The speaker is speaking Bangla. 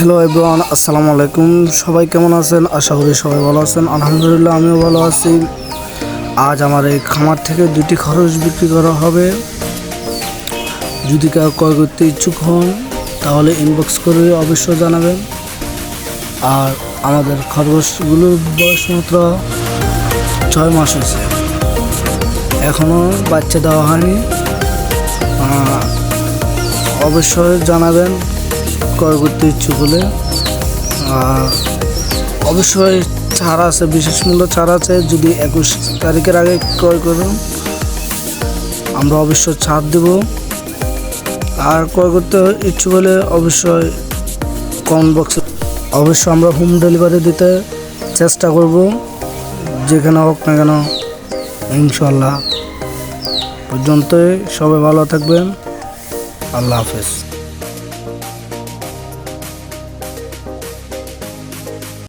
হ্যালো এভরিওয়ান, আসসালামু আলাইকুম। সবাই কেমন আছেন? আশা করি সবাই ভালো আছেন। আলহামদুলিল্লাহ, আমিও ভালো আছি। আজ আমার এই খামার থেকে দুটি খরচ বিক্রি করা হবে। যদি কেউ ক্রয় করতে ইচ্ছুক হন, তাহলে ইনবক্স করে অবশ্যই জানাবেন। আর আমাদের খরগোশগুলোর বয়স মাত্র ছয় মাস হয়েছে। এখনও বাচ্চা দেওয়া হয়নি। অবশ্যই জানাবেন। ক্রয় করতে ইচ্ছুক হলে। অবশ্যই ছাড় আছে, বিশেষ মূল্য ছাড় আছে। যদি একুশ তারিখের আগে ক্রয় করুন, আমরা অবশ্যই ছাড় দেব। আর ক্রয় করতে ইচ্ছুক হলে অবশ্যই কমেন্ট বক্সে অবশ্যই আমরা হোম ডেলিভারি দিতে চেষ্টা করব, যেখানে হোক না কেন। ইনশাল্লাহ পর্যন্তই সবাই ভালো থাকবেন। আল্লাহ হাফেজ।